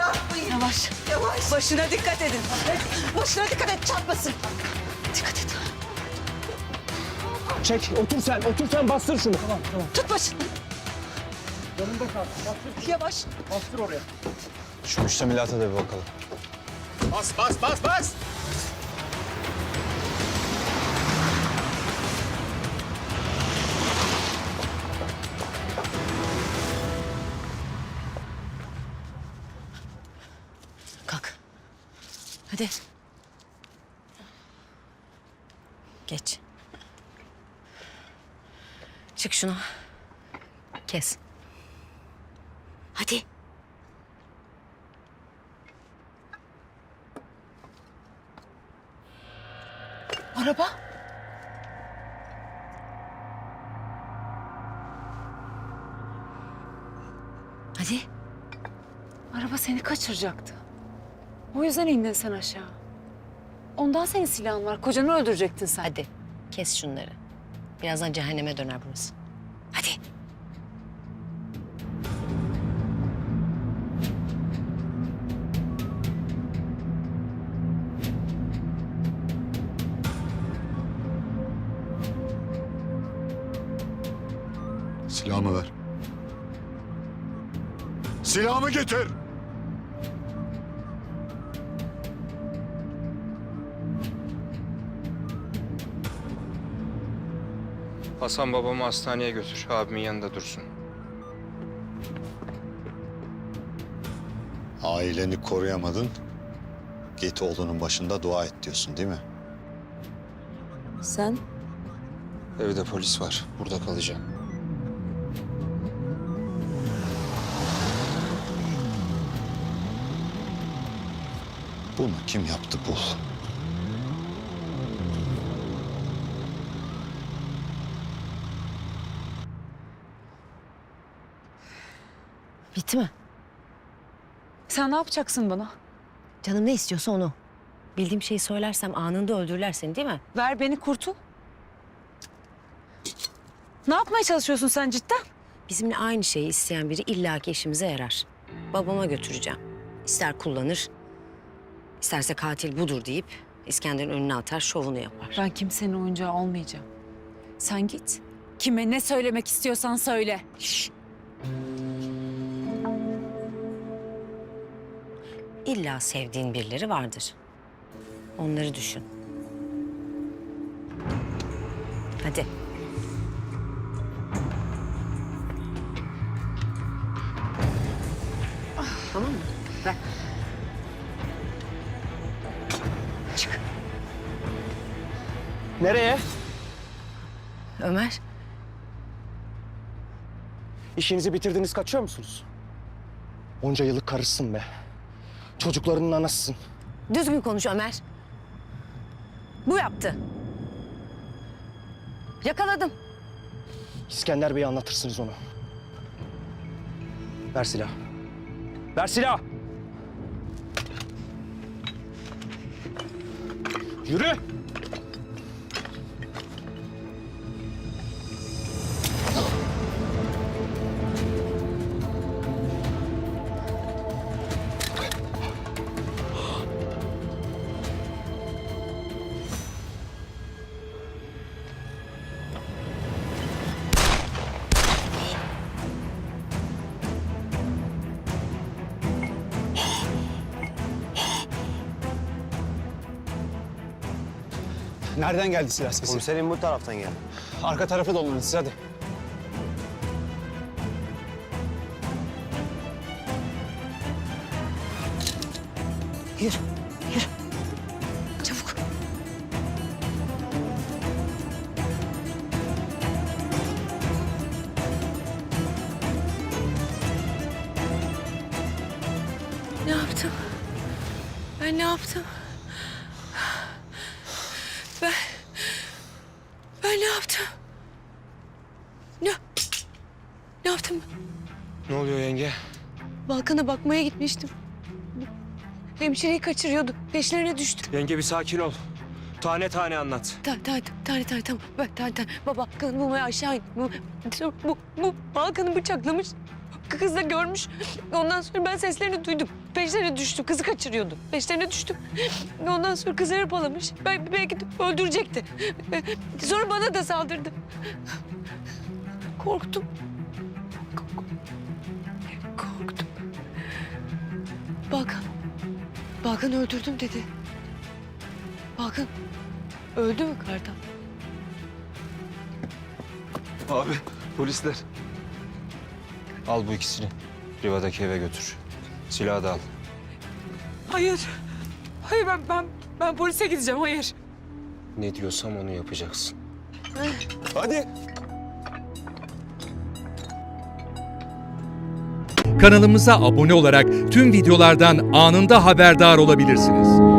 Yapmayın. Yavaş. Yavaş. Başına dikkat edin. Başına dikkat et çarpmasın. Dikkat et. Çek, otur sen, otur sen bastır şunu. Tamam, tamam. Tut başını. Yanında kal, bastır, Yavaş. bastır oraya. Şu müştemilata da bir bakalım. Bas, bas, bas, bas! Hadi. Geç. Çık şunu. Kes. Hadi. Araba. Hadi. Araba seni kaçıracaktı. O yüzden indin sen aşağı. Ondan senin silahın var. Kocanı öldürecektin sen. Hadi. Kes şunları. Birazdan cehenneme döner burası. Hadi. Silahımı ver. Silahımı getir. Hasan babamı hastaneye götür. Abimin yanında dursun. Aileni koruyamadın. Git oğlunun başında dua et diyorsun değil mi? Sen? Evde polis var. Burada kalacağım. Bunu kim yaptı bul. Bitti mi? Sen ne yapacaksın bana? Canım ne istiyorsa onu. Bildiğim şeyi söylersem anında öldürürler seni değil mi? Ver beni kurtul. Ne yapmaya çalışıyorsun sen cidden? Bizimle aynı şeyi isteyen biri illaki işimize yarar. Babama götüreceğim. İster kullanır, isterse katil budur deyip İskender'in önüne atar, şovunu yapar. Ben kimsenin oyuncağı olmayacağım. Sen git. Kime ne söylemek istiyorsan söyle. Şşş. İlla sevdiğin birileri vardır. Onları düşün. Hadi. Tamam mı? Ver. Çık. Nereye? Ömer, İşinizi bitirdiniz, kaçıyor musunuz? Onca yıllık karısın be. Çocuklarının anasısın. düzgün konuş Ömer. Bu yaptı. Yakaladım. İskender Bey'e anlatırsınız onu. Ver silah. Ver silah! Yürü! Nereden geldi silah sesi? Komiserim bu taraftan geldi. Arka tarafa dolanın siz hadi. Yürü, yürü. Çabuk. Ne yaptım? Ben ne yaptım? Ben... Ben ne yaptım? Ne... Ne yaptım? Ne oluyor yenge? Balkana bakmaya gitmiştim. Hemşireyi kaçırıyordu. Peşlerine düştüm. Yenge bir sakin ol. Tane tane anlat. Ta, ta, tane tane tamam. Ben tane tane. Baba kanı bulmaya aşağı in. Bu, bu, bu Balkan'ı bıçaklamış. Kız da görmüş. Ondan sonra ben seslerini duydum. Peşlerine düştüm. Kızı kaçırıyordu. Peşlerine düştüm. Ondan sonra kızı hırpalamış. Ben, belki de öldürecekti. Sonra bana da saldırdı. Korktum. Korktum. Balkan. Balkan öldürdüm dedi. Balkan öldü mü Kartal? Abi polisler. Al bu ikisini. Riva'daki eve götür. Silahı da al. Hayır. Hayır ben, ben, ben polise gideceğim hayır. Ne diyorsam onu yapacaksın. Hadi. Kanalımıza abone olarak tüm videolardan anında haberdar olabilirsiniz.